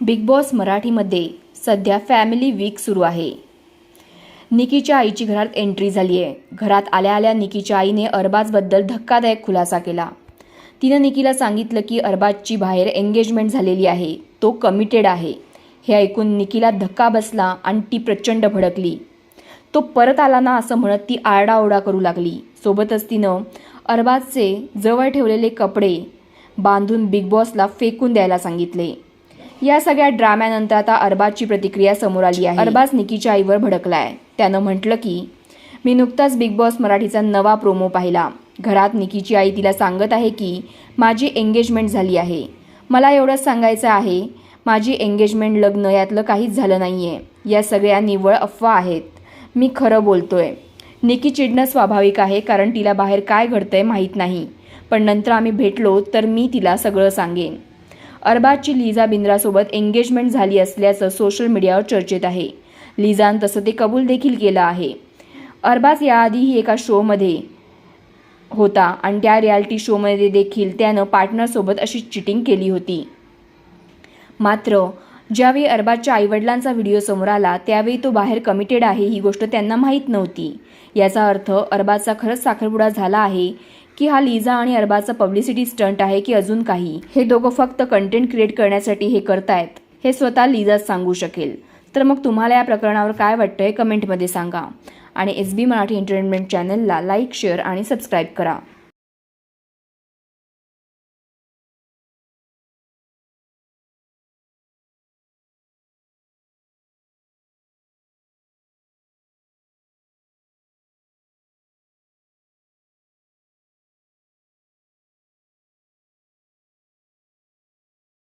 Big boss मराठीमध्ये सध्या family weak सुरू आहे. निकीच्या आईची घरात एंट्री झाली आहे घरात आल्या आल्या निकीच्या आईने अरबाजबद्दल धक्कादायक खुलासा केला. तिनं निकीला सांगितलं की अरबाजची बाहेर एंगेजमेंट झालेली आहे. तो कमिटेड आहे. हे ऐकून निकीला धक्का बसला आणि ती प्रचंड भडकली. तो परत आला ना असं म्हणत ती आरडाओरडा करू लागली. सोबतच तिनं अरबाजचे जवळ ठेवलेले कपडे बांधून बिग बॉसला फेकून द्यायला सांगितले. या सगळ्या ड्राम्यानंतर आता अरबाजची प्रतिक्रिया समोर आली आहे. अरबाज निकीच्या आईवर भडकलाय. त्यानं म्हटलं की मी नुकताच बिग बॉस मराठीचा नवा प्रोमो पाहिला. घरात निकीची आई तिला सांगत आहे की माझी एंगेजमेंट झाली आहे. मला एवढंच सांगायचं आहे माझी एंगेजमेंट लग्न यातलं काहीच झालं नाही आहे या सगळ्या निव्वळ अफवा आहेत. मी खरं बोलतोय. निकी चिडणं स्वाभाविक आहे कारण तिला बाहेर काय घडतंय माहीत नाही. पण नंतर आम्ही भेटलो तर मी तिला सगळं सांगेन. अरबाजची लिझा बिंद्रासोबत एंगेजमेंट झाली असल्याचं सोशल मीडियावर चर्चेत आहे. लिझान तसं ते कबूल देखील केलं आहे. अरबाज याआधीही एका शोमध्ये होता आणि त्या रियालिटी शोमध्ये देखील त्यानं पार्टनरसोबत अशी चिटिंग केली होती. मात्र ज्यावेळी अरबाजच्या आईवडिलांचा व्हिडिओ समोर आला त्यावेळी तो बाहेर कमिटेड आहे ही गोष्ट त्यांना माहीत नव्हती. याचा अर्थ अरबाजचा खरंच साखरपुडा झाला आहे की हा लिझा आणि अरबाचा पब्लिसिटी स्टंट आहे की अजून काही? हे दोघं फक्त कंटेंट क्रिएट करण्यासाठी हे करतायत. हे स्वतः लिझाच सांगू शकेल. तर मग तुम्हाला या प्रकरणावर काय वाटतं हे कमेंटमध्ये सांगा. आणि एस बी मराठी एंटरटेनमेंट चॅनलला लाईक शेअर आणि सबस्क्राईब करा.